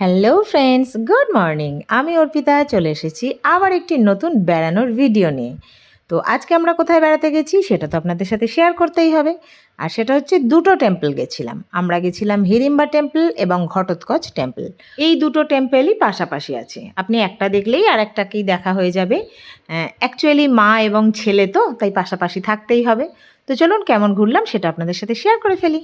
Hello friends good morning আমি অর্পিতা, চলে এসেছি আবার একটি নতুন বেড়ানোর ভিডিও নিয়ে। তো আজকে আমরা কোথায় বেড়াতে গেছি সেটা তো আপনাদের সাথে শেয়ার করতেই হবে। আর সেটা হচ্ছে দুটো টেম্পল গেছিলাম। আমরা গেছিলাম হিরিম্বা টেম্পল এবং ঘটোৎকচ টেম্পল এই দুটো টেম্পলই পাশাপাশি আছে। আপনি একটা দেখলেই আর একটাকেই দেখা হয়ে যাবে। অ্যাকচুয়ালি মা এবং ছেলে তো, তাই পাশাপাশি থাকতেই হবে। তো চলুন কেমন ঘুরলাম সেটা আপনাদের সাথে শেয়ার করে ফেলি।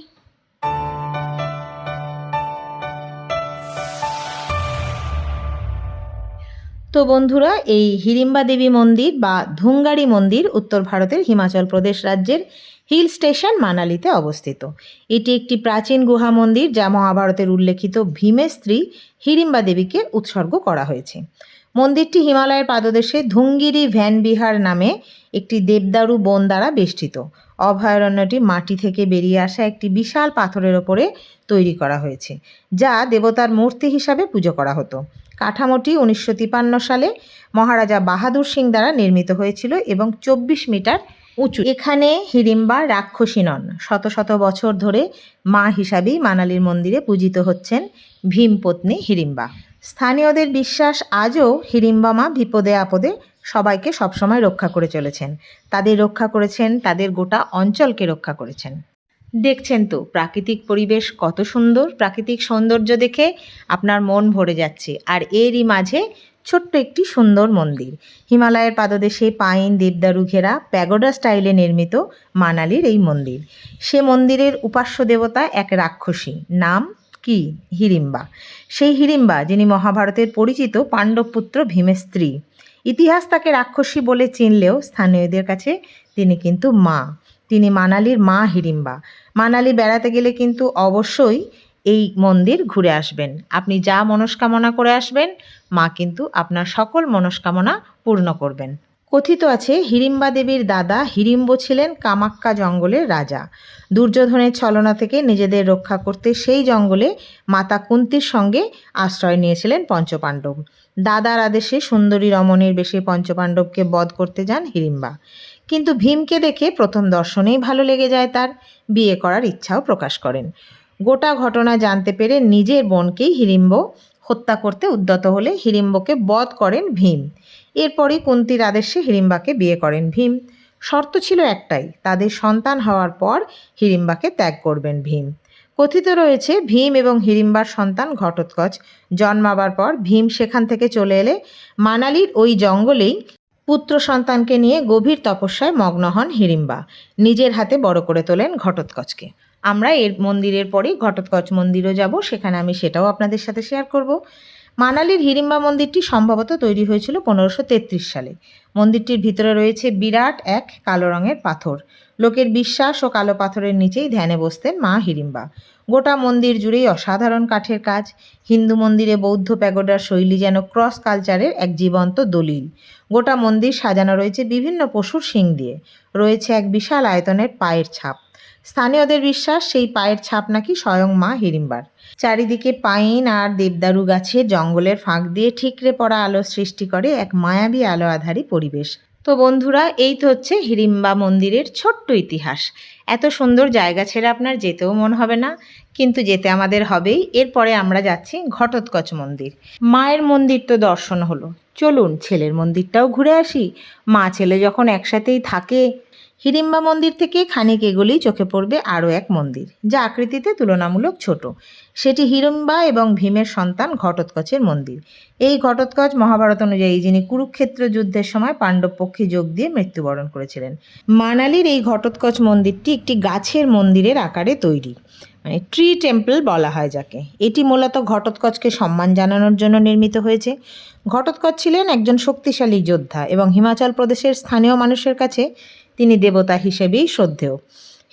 তো বন্ধুরা, এই হিড়িম্বা দেবী মন্দির বা ধুঙ্গারি মন্দির উত্তর ভারতের হিমাচল প্রদেশ রাজ্যের হিল স্টেশন, মানালিতে অবস্থিত। এটি একটি প্রাচীন গুহা মন্দির যা মহাভারতের উল্লেখিত ভীমের স্ত্রী হিড়িম্বা দেবীকে উৎসর্গ করা হয়েছে। মন্দিরটি হিমালয়ের পাদদেশে ধুঙ্গিরি ভ্যান বিহার নামে একটি দেবদারু বন দ্বারা বেষ্টিত। অভয়ারণ্যটি মাটি থেকে বেরিয়ে আসা একটি বিশাল পাথরের ওপরে তৈরি করা হয়েছে, যা দেবতার মূর্তি হিসাবে পুজো করা হতো। কাঠামোটি উনিশশো সালে মহারাজা বাহাদুর সিং দ্বারা নির্মিত হয়েছিল এবং চব্বিশ মিটার উঁচু। এখানে হিড়িম্বা রাক্ষসী নন। শত শত বছর ধরে মা হিসাবেই মানালির মন্দিরে পূজিত হচ্ছেন ভীমপত্নী হিড়িম্বা। স্থানীয়দের বিশ্বাস আজও হিড়িম্বা মা বিপদে আপদে সবাইকে সবসময় রক্ষা করে চলেছেন। তাদের রক্ষা করেছেন, তাদের গোটা অঞ্চলকে রক্ষা করেছেন। দেখছেন তো, প্রাকৃতিক পরিবেশ কত সুন্দর, প্রাকৃতিক সৌন্দর্য দেখে আপনার মন ভরে যাচ্ছে। আর এরই মাঝে ছোট্ট একটি সুন্দর মন্দির। হিমালয়ের পাদদেশে পাইন, দেবদারু ঘেরা প্যাগোডা স্টাইলে নির্মিত মানালির এই মন্দির। সে মন্দিরের উপাস্য দেবতা এক রাক্ষসী, নাম কি? হিড়িম্বা সেই হিড়িম্বা যিনি মহাভারতের পরিচিত পাণ্ডবপুত্র ভীমের স্ত্রী ইতিহাস তাকে রাক্ষসী বলে চিনলেও স্থানীয়দের কাছে তিনি কিন্তু মা। তিনি মানালির মা হিড়িম্বা মানালি বেড়াতে গেলে কিন্তু অবশ্যই এই মন্দির ঘুরে আসবেন। আপনি যা মনস্কামনা করে আসবেন, মা কিন্তু আপনার সকল মনস্কামনা পূর্ণ করবেন। কথিত আছে হিড়িম্বা দেবীর দাদা হিড়িম্ব ছিলেন কামাক্কা জঙ্গলের রাজা। দুর্যোধনের ছলনা থেকে নিজেদের রক্ষা করতে সেই জঙ্গলে মাতা কুন্তির সঙ্গে আশ্রয় নিয়েছিলেন পঞ্চপাণ্ডব। দাদার আদেশে সুন্দরী রমণের বেশে পঞ্চপাণ্ডবকে বধ করতে যান হিড়িম্বা কিন্তু ভীমকে দেখে প্রথম দর্শনেই ভালো লেগে যায় তার। বিয়ে করার ইচ্ছাও প্রকাশ করেন। গোটা ঘটনা জানতে পেরে নিজের বোনকেই হিড়িম্ব হত্যা করতে উদ্যত হলে হিড়িম্বকে বধ করেন ভীম। এরপরই কুন্তির আদেশে হিড়িম্বাকে বিয়ে করেন ভীম। শর্ত ছিল একটাই, তাদের সন্তান হওয়ার পর হিড়িম্বাকে ত্যাগ করবেন ভীম। কথিত রয়েছে, ভীম এবং হিড়িম্বার সন্তান ঘটোৎকচ। জন্মাবার পর ভীম সেখান থেকে চলে এলে মানালির ওই জঙ্গলেই পুত্র সন্তানকে নিয়ে গভীর তপস্যায় মগ্ন হন হিড়িম্বা নিজের হাতে বড় করে তোলেন ঘটোৎকচকে। আমরা এর মন্দিরের পরেই ঘটোৎকচ মন্দিরও যাব, সেখানে আমি সেটাও আপনাদের সাথে শেয়ার করব। মানালির হিড়িম্বা মন্দিরটি সম্ভবত তৈরি হয়েছিল পনেরোশো সালে। মন্দিরটির ভিতরে রয়েছে বিরাট এক কালো রঙের পাথর। লোকের বিশ্বাস ও কালো পাথরের নিচেই ধ্যানে বসতেন মা হিড়িম্বা গোটা মন্দির জুড়েই অসাধারণ কাঠের কাজ। হিন্দু মন্দিরে বৌদ্ধ প্যাগোডার শৈলী যেন ক্রস কালচারের এক জীবন্ত দলিল। গোটা মন্দির সাজানো রয়েছে বিভিন্ন পশুর শিং দিয়ে। রয়েছে এক বিশাল আয়তনের পায়ের ছাপ। স্থানীয়দের বিশ্বাস, সেই পায়ের ছাপ নাকি স্বয়ং মা হিড়িম্বার চারিদিকে পাইন আর দেবদারু গাছে জঙ্গলের ফাঁক দিয়ে ঠিকরে পড়া আলো সৃষ্টি করে এক মায়াবী আলো আধারী পরিবেশ। তো বন্ধুরা, এই তো হচ্ছে হিড়িম্বা মন্দিরের ছোট্ট ইতিহাস। এত সুন্দর জায়গা ছেড়ে আপনার যেতেও মন হবে না, কিন্তু যেতে আমাদের হবেই। এরপরে আমরা যাচ্ছি ঘটোৎকচ মন্দির। মায়ের মন্দির তো দর্শন হলো। চলুন ছেলের মন্দিরটাও ঘুরে আসি। মা ছেলে যখন একসাথেই থাকে হিড়িম্বা মন্দির থেকে খানিক এগোলেই চোখে পড়বে আরও এক মন্দির, যা আকৃতিতে তুলনামূলক ছোট। সেটি হিড়িম্বা এবং ভীমের সন্তান ঘটোৎকচের মন্দির। এই ঘটোৎকচ মহাভারত অনুযায়ী যিনি কুরুক্ষেত্র যুদ্ধের সময় পাণ্ডব পক্ষে যোগ দিয়ে মৃত্যুবরণ করেছিলেন। মানালির এই ঘটোৎকচ মন্দিরটি একটি গাছের মন্দিরের আকারে তৈরি। মানে ট্রি টেম্পল বলা হয় যাকে। এটি মূলত ঘটোৎকচকে সম্মান জানানোর জন্য নির্মিত হয়েছে। ঘটোৎকচ ছিলেন একজন শক্তিশালী যোদ্ধা এবং হিমাচল প্রদেশের স্থানীয় মানুষের কাছে তিনি দেবতা হিসেবেই শ্রদ্ধেয়।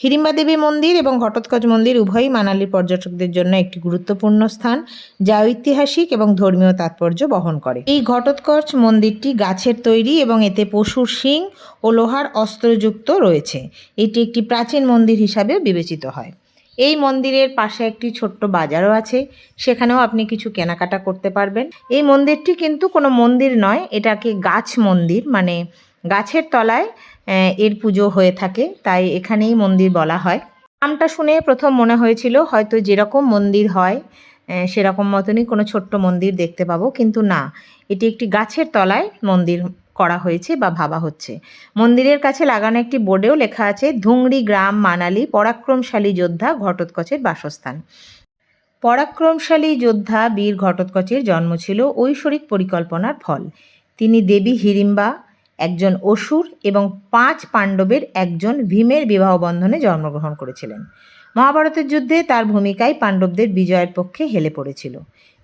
হিড়িম্বা দেবী মন্দির এবং ঘটোৎকচ মন্দির উভয়ই মানালির পর্যটকদের জন্য একটি গুরুত্বপূর্ণ স্থান, যা ঐতিহাসিক এবং ধর্মীয় তাৎপর্য বহন করে। এই ঘটোৎকচ মন্দিরটি গাছের তৈরি এবং এতে পশুর শিং ও লোহার অস্ত্রযুক্ত রয়েছে। এটি একটি প্রাচীন মন্দির হিসাবে বিবেচিত হয়। এই মন্দিরের পাশে একটি ছোট্ট বাজারও আছে। সেখানেও আপনি কিছু কেনাকাটা করতে পারবেন। এই মন্দিরটি কিন্তু কোনো মন্দির নয়, এটাকে গাছ মন্দির মানে গাছের তলায় এর পুজো হয়ে থাকে, তাই এখানেই মন্দির বলা হয়। নামটা শুনে প্রথম মনে হয়েছিল, হয়তো যেরকম মন্দির হয় সেরকম মতনই কোনো ছোট্ট মন্দির দেখতে পাবো, কিন্তু না, এটি একটি গাছের তলায় মন্দির করা হয়েছে বা ভাবা হচ্ছে। মন্দিরের কাছে লাগানো একটি বোর্ডেও লেখা আছে, ধুংড়ি গ্রাম, মানালি, পরাক্রমশালী যোদ্ধা, ঘটোৎকচের বাসস্থান। পরাক্রমশালী যোদ্ধা বীর ঘটোৎকচের জন্ম ছিল ঐশ্বরিক পরিকল্পনার ফল। তিনি দেবী হিড়িম্বা একজন অসুর এবং পাঁচ পাণ্ডবের একজন ভীমের বিবাহ বন্ধনে জন্মগ্রহণ করেছিলেন। মহাভারতের যুদ্ধে তার ভূমিকায় পাণ্ডবদের বিজয়ের পক্ষে হেলে পড়েছিল।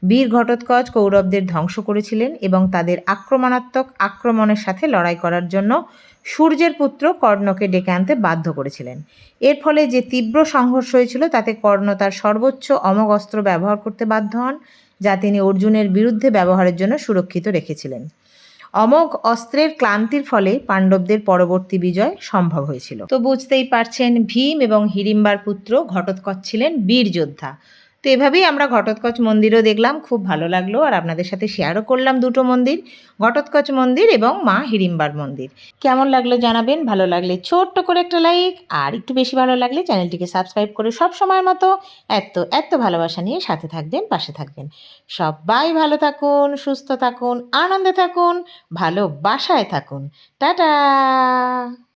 বীর ঘটোৎকচ কৌরবদের ধ্বংস করেছিলেন এবং তাদের আক্রমণাত্মক আক্রমণের সাথে লড়াই করার জন্য সূর্যের পুত্র কর্ণকে ডেকে আনতে বাধ্য করেছিলেন। এর ফলে যে তীব্র সংঘর্ষ হয়েছিল, তাতে কর্ণ তার সর্বোচ্চ অমোঘ অস্ত্র ব্যবহার করতে বাধ্য হন, যা তিনি অর্জুনের বিরুদ্ধে ব্যবহারের জন্য সুরক্ষিত রেখেছিলেন। অমোঘ অস্ত্রের ক্লান্তির ফলে পাণ্ডবদের পরবর্তী বিজয় সম্ভব হয়েছিল। তো বুঝতেই পারছেন ভীম এবং হিড়িম্বার পুত্র ঘটোৎকচ ছিলেন বীর যোদ্ধা। তো এভাবেই আমরা ঘটোৎকচ মন্দিরও দেখলাম, খুব ভালো লাগল। আর আপনাদের সাথে শেয়ারও করলাম দুটো মন্দির, ঘটোৎকচ মন্দির এবং মা হিড়িম্বার মন্দির। কেমন লাগল জানাবেন? ভালো লাগলে ছোট্ট করে একটা লাইক আর একটু বেশি ভালো লাগলে চ্যানেলটিকে সাবস্ক্রাইব করে সব সময়ের মতো এত এত ভালোবাসা নিয়ে সাথে থাকবেন, পাশে থাকবেন। সবাই ভালো থাকুন, সুস্থ থাকুন, আনন্দে থাকুন, ভালোবাসায় থাকুন। টাটা!